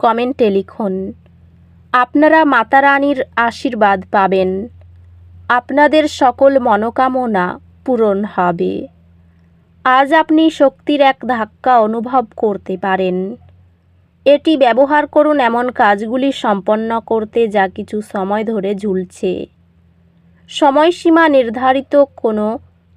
কমেন্টে লিখুন, আপনারা মাতা রানীর আশীর্বাদ পাবেন। আপনাদের সকল মনোকামনা পূরণ হবে। আজ আপনি শক্তির এক ধাক্কা অনুভব করতে পারেন। এটি ব্যবহার করুন এমন কাজগুলি সম্পন্ন করতে যা কিছু সময় ধরে ঝুলছে। সময়সীমা নির্ধারিত কোনো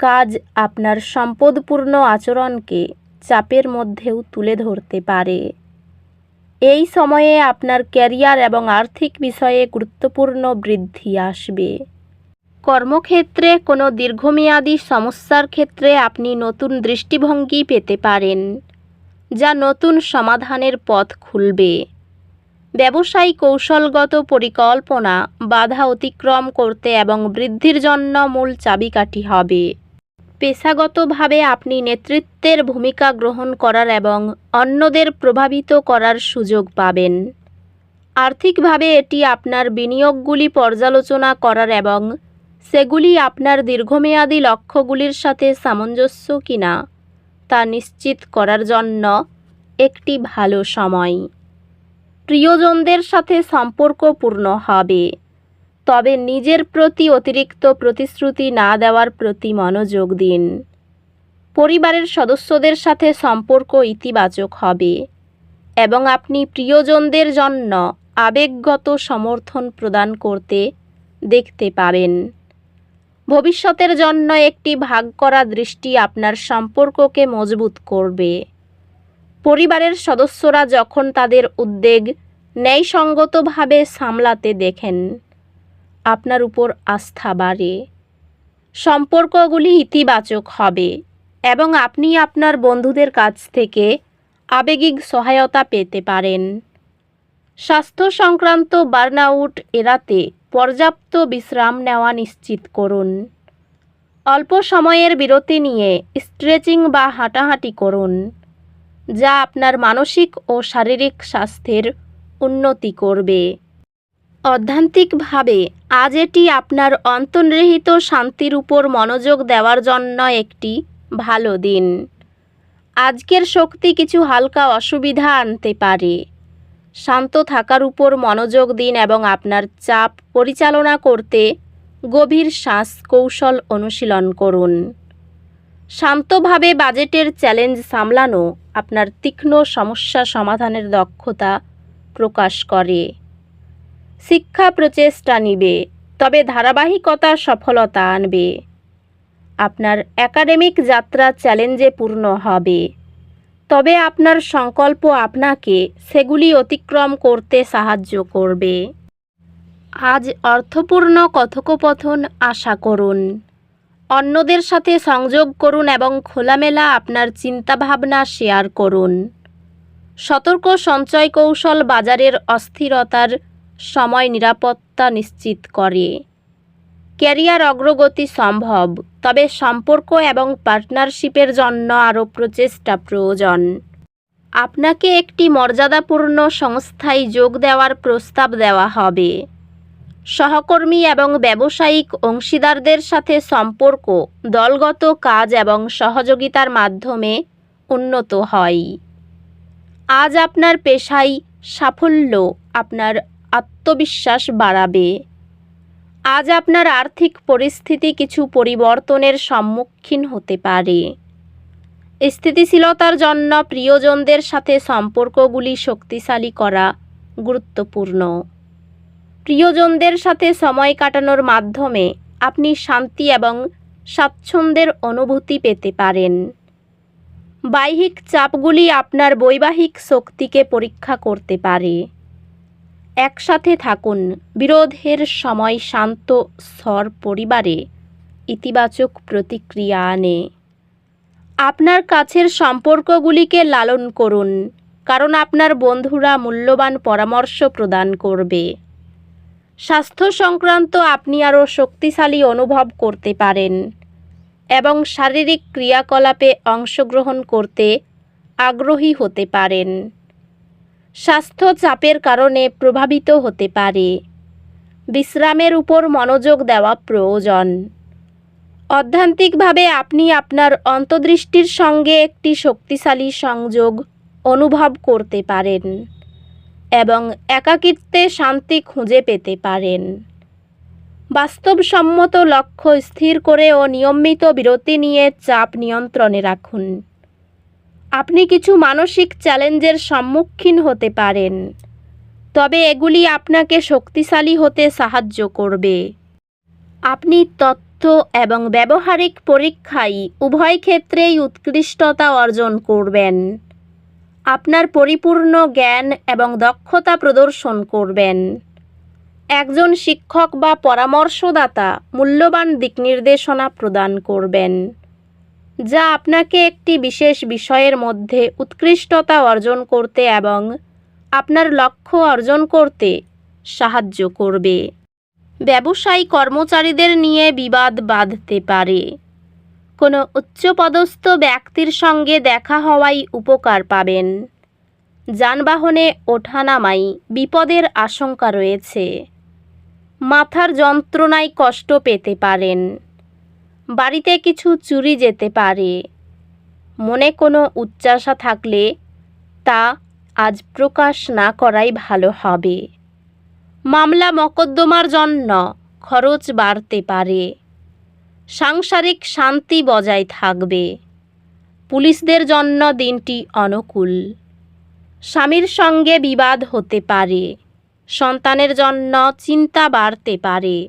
কাজ আপনার সম্পদপূর্ণ আচরণকে চাপের মধ্যেও তুলে ধরতে পারে। এই সময়ে আপনার ক্যারিয়ার এবং আর্থিক বিষয়ে গুরুত্বপূর্ণ বৃদ্ধি আসবে। কর্মক্ষেত্রে কোনো দীর্ঘমেয়াদী সমস্যার ক্ষেত্রে আপনি নতুন দৃষ্টিভঙ্গি পেতে পারেন, যা নতুন সমাধানের পথ খুলবে। ব্যবসায়ী কৌশলগত পরিকল্পনা বাধা অতিক্রম করতে এবং বৃদ্ধির জন্য মূল চাবিকাঠি হবে। পেশাগতভাবে আপনি নেতৃত্বের ভূমিকা গ্রহণ করার এবং অন্যদের প্রভাবিত করার সুযোগ পাবেন। আর্থিকভাবে এটি আপনার বিনিয়োগগুলি পর্যালোচনা করার এবং সেগুলি আপনার দীর্ঘমেয়াদী লক্ষ্যগুলির সাথে সামঞ্জস্য কিনা তা নিশ্চিত করার জন্য একটি ভালো সময়। প্রিয়জনদের সাথে সম্পর্কপূর্ণ হবে। তবে নিজের প্রতি অতিরিক্ত প্রতিশ্রুতি না দেওয়ার প্রতি মনোযোগ দিন। পরিবারের সদস্যদের সাথে সম্পর্ক ইতিবাচক হবে এবং আপনি প্রিয়জনদের জন্য আবেগগত সমর্থন প্রদান করতে দেখতে পাবেন ভবিষ্যতের জন্য একটি ভাগ করা দৃষ্টি আপনার সম্পর্ককে মজবুত করবে। পরিবারের সদস্যরা যখন তাদের উদ্বেগ ন্যায়সঙ্গতভাবে সামলাতে দেখেন আপনার উপর আস্থা বাড়ে। সম্পর্কগুলি ইতিবাচক হবে এবং আপনি আপনার বন্ধুদের কাছ থেকে আবেগিক সহায়তা পেতে পারেন। স্বাস্থ্য সংক্রান্ত বার্নআউট এড়াতে পর্যাপ্ত বিশ্রাম নেওয়া নিশ্চিত করুন। অল্প সময়ের বিরতি নিয়ে স্ট্রেচিং বা হাঁটাহাঁটি করুন, যা আপনার মানসিক ও শারীরিক স্বাস্থ্যের উন্নতি করবে। অধ্যান্তিকভাবে, আজ এটি আপনার অন্তর্নিহিত শান্তির উপর মনোযোগ দেওয়ার জন্য একটি ভালো দিন। আজকের শক্তি কিছু হালকা অসুবিধা আনতে পারে। শান্ত থাকার উপর মনোযোগ দিন এবং আপনার চাপ পরিচালনা করতে গভীর শ্বাস কৌশল অনুশীলন করুন। শান্তভাবে বাজেটের চ্যালেঞ্জ সামলানো আপনার তীক্ষ্ণ সমস্যা সমাধানের দক্ষতা প্রকাশ করে। শিক্ষা প্রচেষ্টা নিবে, তবে ধারাবাহিকতা সফলতা আনবে। আপনার একাডেমিক যাত্রা চ্যালেঞ্জে পূর্ণ হবে। তবে আপনার সংকল্প আপনাকে সেগুলি অতিক্রম করতে সাহায্য করবে। আজ অর্থপূর্ণ কথোপকথন আশা করুন। অন্যদের সাথে সংযোগ করুন এবং খোলামেলা আপনার চিন্তাভাবনা শেয়ার করুন। সতর্ক সঞ্চয় কৌশল বাজারের অস্থিরতার সময় নিরাপত্তা নিশ্চিত করে। ক্যারিয়ার অগ্রগতি সম্ভব, তবে সম্পর্ক এবং পার্টনারশিপের জন্য আরও প্রচেষ্টা প্রয়োজন। আপনাকে একটি মর্যাদাপূর্ণ সংস্থায় যোগ দেওয়ার প্রস্তাব দেওয়া হবে। সহকর্মী এবং ব্যবসায়িক অংশীদারদের সাথে সম্পর্ক, দলগত কাজ এবং সহযোগিতার মাধ্যমে উন্নত হয়। আজ আপনার পেশায় সাফল্য, আপনার আত্মবিশ্বাস বাড়াবে। আজ আপনার আর্থিক পরিস্থিতি কিছু পরিবর্তনের সম্মুখীন হতে পারে। স্থিতিশীলতার জন্য প্রিয়জনদের সাথে সম্পর্কগুলি শক্তিশালী করা গুরুত্বপূর্ণ। প্রিয়জনদের সাথে সময় কাটানোর মাধ্যমে আপনি শান্তি এবং স্বাচ্ছন্দ্যের অনুভূতি পেতে পারেন। বাহ্যিক চাপগুলি আপনার বৈবাহিক শক্তিকে পরীক্ষা করতে পারে। একসাথে থাকুন। বিরোধের সময় শান্ত স্বর পরিবারে। ইতিবাচক প্রতিক্রিয়া আনে। আপনার কাছের সম্পর্কগুলিকে লালন করুন, কারণ আপনার বন্ধুরা মূল্যবান পরামর্শ প্রদান করবে। স্বাস্থ্য সংক্রান্ত আপনি আরও শক্তিশালী অনুভব করতে পারেন এবং শারীরিক ক্রিয়াকলাপে অংশগ্রহণ করতে আগ্রহী হতে পারেন। স্বাস্থ্য চাপের কারণে প্রভাবিত হতে পারে। বিশ্রামের উপর মনোযোগ দেওয়া প্রয়োজন। অধ্যান্তিকভাবে আপনি আপনার অন্তর্দৃষ্টির সঙ্গে একটি শক্তিশালী সংযোগ অনুভব করতে পারেন এবং একাকিত্বে শান্তি খুঁজে পেতে পারেন। বাস্তবসম্মত লক্ষ্য স্থির করে ও নিয়মিত বিরতি নিয়ে চাপ নিয়ন্ত্রণে রাখুন। আপনি কিছু মানসিক চ্যালেঞ্জের সম্মুখীন হতে পারেন। তবে এগুলি আপনাকে শক্তিশালী হতে সাহায্য করবে। আপনি তথ্য এবং ব্যবহারিক পরীক্ষায় উভয় ক্ষেত্রেই উৎকৃষ্টতা অর্জন করবেন। আপনার পরিপূর্ণ জ্ঞান এবং দক্ষতা প্রদর্শন করবেন। একজন শিক্ষক বা পরামর্শদাতা মূল্যবান দিকনির্দেশনা প্রদান করবেন। যা আপনাকে একটি বিশেষ বিষয়ের মধ্যে উৎকৃষ্টতা অর্জন করতে এবং আপনার লক্ষ্য অর্জন করতে সাহায্য করবে। ব্যবসায়ী কর্মচারীদের নিয়ে বিবাদ বাঁধতে পারে। কোনো উচ্চপদস্থ ব্যক্তির সঙ্গে দেখা হওয়াই উপকার পাবেন। যানবাহনে ওঠানামাই বিপদের আশঙ্কা রয়েছে। মাথার যন্ত্রণায় কষ্ট পেতে পারেন। বাড়িতে কিছু চুরি যেতে পারে। মনে কোনো উচ্চাসা থাকলে তা আজ প্রকাশ না করাই ভালো হবে। মামলা মকদ্দমার জন্য খরচ বাড়তে পারে। সাংসারিক শান্তি বজায় থাকবে। পুলিশদের জন্য দিনটি অনুকূল। স্বামীর সঙ্গে বিবাদ হতে পারে। সন্তানের জন্য চিন্তা বাড়তে পারে।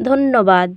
ধন্যবাদ।